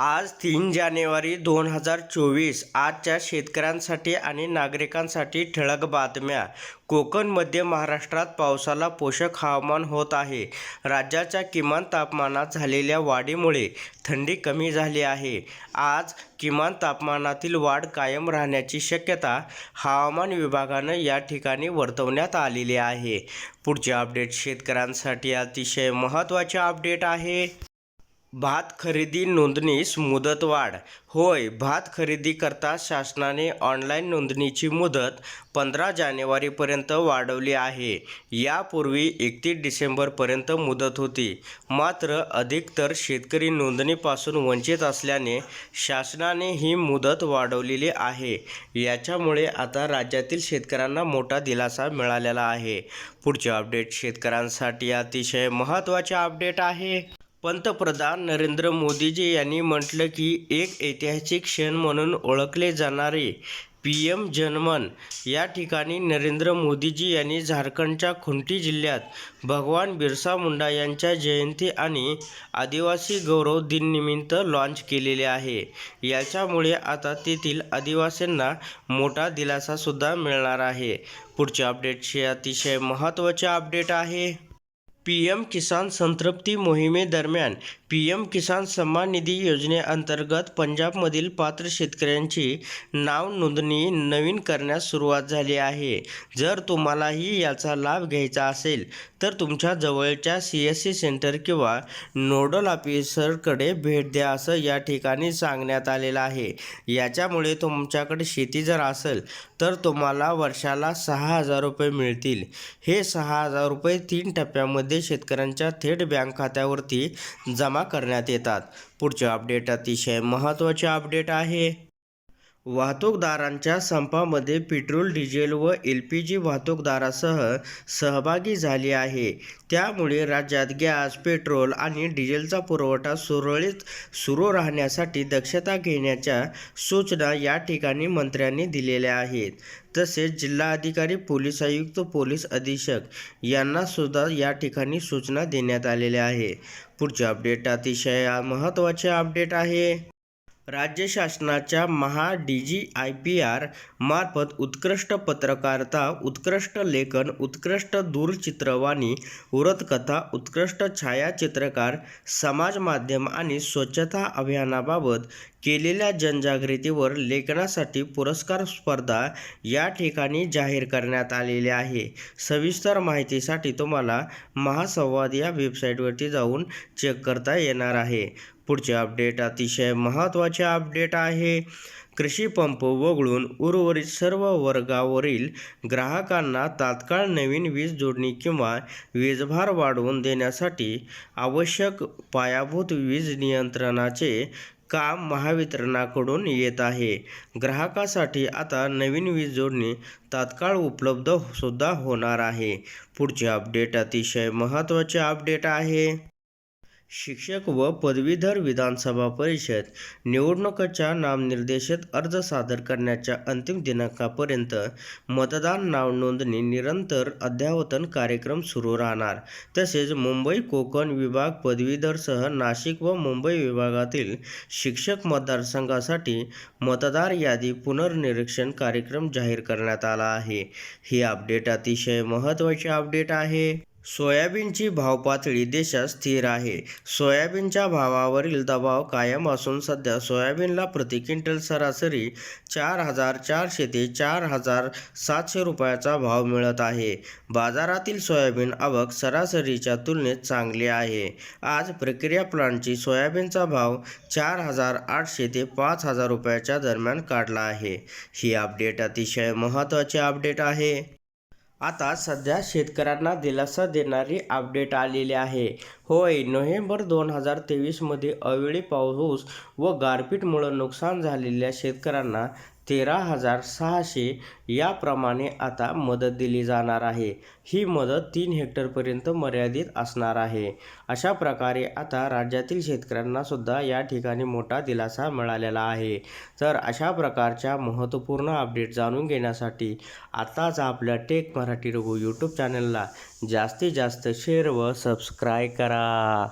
आज तीन जानेवारी दोन हजार चोवीस. आजच्या शेतकऱ्यांसाठी आणि नागरिकांसाठी ठळक बातम्या. कोकण मध्य महाराष्ट्रात पावसाला पोषक हवामान होत आहे. राज्याच्या किमान तापमानात झालेल्या वाढीमुळे थंडी कमी झाली आहे. आज किमान तापमानातील वाढ कायम राहण्याची शक्यता हवामान विभागानं या ठिकाणी वर्तवण्यात आलेली आहे. पुढचे अपडेट शेतकऱ्यांसाठी अतिशय महत्त्वाचे अपडेट आहे. भात खरेदी नोंदणीस मुदतवाढ होय भात खरेदी करता शासनाने ऑनलाईन नोंदणीची मुदत पंधरा जानेवारीपर्यंत वाढवली आहे. यापूर्वी एकतीस डिसेंबरपर्यंत मुदत होती. मात्र अधिकतर शेतकरी नोंदणीपासून वंचित असल्याने शासनाने ही मुदत वाढवलेली आहे. याच्यामुळे आता राज्यातील शेतकऱ्यांना मोठा दिलासा मिळालेला आहे. पुढचे अपडेट शेतकऱ्यांसाठी अतिशय महत्त्वाचे अपडेट आहे. पंतप्रधान नरेंद्र मोदीजी यांनी म्हटलं की एक ऐतिहासिक क्षण म्हणून ओळखले जाणारे पी एम जनमन या ठिकाणी नरेंद्र मोदीजी यांनी झारखंडच्या खुंटी जिल्ह्यात भगवान बिरसा मुंडा यांच्या जयंती आणि आदिवासी गौरव दिननिमित्त लॉन्च केलेले आहे. याच्यामुळे आता तेथील आदिवासींना मोठा दिलासासुद्धा मिळणार आहे. पुढच्या अपडेटचे अतिशय महत्त्वाचे अपडेट आहे. पी एम किसान संतृप्ती मोहिमेदरम्यान पी एम किसान सन्मान निधी योजनेअंतर्गत पंजाबमधील पात्र शेतकऱ्यांची नाव नोंदणी नवीन करण्यास सुरुवात झाली आहे. जर तुम्हालाही याचा लाभ घ्यायचा असेल तर तुमच्या जवळच्या सी एस सी सेंटर किंवा नोडल ऑफिसरकडे भेट द्या असं या ठिकाणी सांगण्यात आलेलं आहे. याच्यामुळे तुमच्याकडे शेती जर असेल तर तुम्हाला वर्षाला सहा हजार रुपये मिळतील. हे सहा हजार रुपये तीन टप्प्यामध्ये शेतकऱ्यांच्या थेट बँक खात्यावरती जमा करण्यात येतात. पुढचे अपडेट अतिशय महत्त्वाचे अपडेट आहे. वाहतूकदारांच्या संपामध्ये पेट्रोल डिझेल व एल पी जी वाहतूकदारासह सहभागी झाली आहे. त्यामुळे राज्यात गॅस पेट्रोल आणि डिझेलचा पुरवठा सुरळीत सुरू राहण्यासाठी दक्षता घेण्याच्या सूचना या ठिकाणी मंत्र्यांनी दिलेल्या आहेत. तसेच जिल्हाधिकारी पोलीस आयुक्त पोलीस अधीक्षक यांना सुद्धा या ठिकाणी सूचना देण्यात आलेल्या आहे पुढचे अपडेट अतिशय महत्त्वाचे अपडेट आहे. राज्य शासनाच्या Maha D G I P R मार्फत उत्कृष्ट पत्रकारिता उत्कृष्ट लेखन उत्कृष्ट दूरचित्रवाणी व्रतकथा उत्कृष्ट छायाचित्रकार समाज माध्यम आणि स्वच्छता अभियानाबाबत केलेल्या जनजागृतीवर लेखनासाठी पुरस्कार स्पर्धा या ठिकाणी जाहीर करण्यात आलेली आहे. सविस्तर माहितीसाठी तुम्हाला महासंवाद या वेबसाईटवरती जाऊन चेक करता येणार आहे. पुढचे अपडेट अतिशय महत्त्वाचे अपडेट आहे. कृषी पंप वगळून उर्वरित सर्व वर्गावरील ग्राहकांना तात्काळ नवीन वीज जोडणी किंवा वीजभार वाढवून देण्यासाठी आवश्यक पायाभूत वीज नियंत्रणाचे काम महावितरणाकडून येत आहे. ग्राहकासाठी आता नवीन वीज जोडणी तात्काळ उपलब्ध सुद्धा होणार आहे. पुढचे अपडेट अतिशय महत्त्वाचे अपडेट आहे. शिक्षक व पदवीधर विधानसभा परिषद निवडणुकाच्या नामनिर्देशित अर्ज सादर करण्याच्या अंतिम दिनांकापर्यंत मतदान नाव नोंदणी निरंतर अद्ययावतन कार्यक्रम सुरू राहणार. तसेच मुंबई कोकण विभाग पदवीधरसह नाशिक व मुंबई विभागातील शिक्षक मतदारसंघासाठी मतदार यादी पुनर्निरीक्षण कार्यक्रम जाहीर करण्यात आला आहे. ही अपडेट अतिशय महत्त्वाची अपडेट आहे. सोयाबीनची भावपातळी देशात स्थिर आहे. सोयाबीनच्या भावावरील दबाव कायम असून सध्या सोयाबीनला प्रति क्विंटल सरासरी चार हजार चारशे ते चार हजार सातशे रुपयाचा भाव मिळत आहे. बाजारातील सोयाबीन आवक सरासरीच्या तुलनेत चांगली आहे. आज प्रक्रिया प्लांटची सोयाबीनचा भाव चार हजार आठशे ते पाच हजार रुपयाच्या दरम्यान काढला आहे. ही अपडेट अतिशय महत्त्वाची अपडेट आहे. आता सध्या शेतकऱ्यांना दिलासा देणारी अपडेट आलेली आहे. होय नोव्हेंबर दोन हजार तेवीसमध्ये अवेळी पाऊस व गारपीटमुळं नुकसान झालेल्या शेतकऱ्यांना तेरा हजार सहाशे याप्रमाणे आता मदत दिली जाणार आहे. ही मदत तीन हेक्टरपर्यंत मर्यादित असणार आहे. अशा प्रकारे आता राज्यातील शेतकऱ्यांनासुद्धा या ठिकाणी मोठा दिलासा मिळालेला आहे. तर अशा प्रकारच्या महत्त्वपूर्ण अपडेट जाणून घेण्यासाठी आताच आपल्या टेक मराठी रघु यूट्यूब चॅनलला जास्तीत जास्त शेअर व सबस्क्राईब करा.